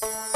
Bye.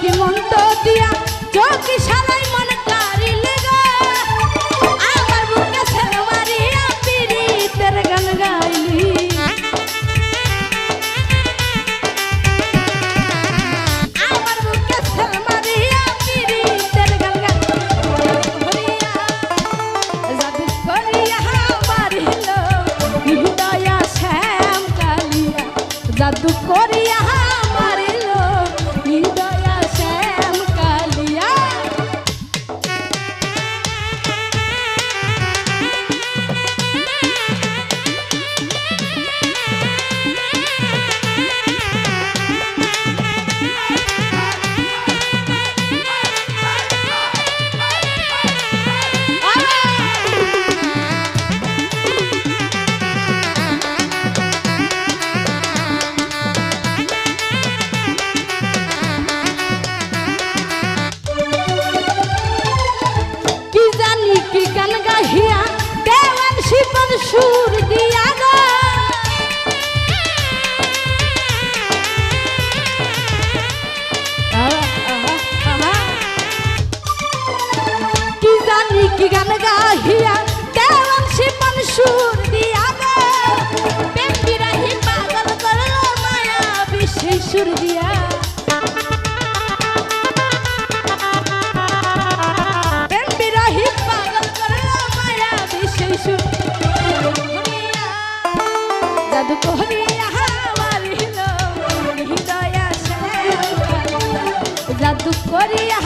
কি মন্ত সুর দিয়া গো। কি গান গাহিয়া করিয়া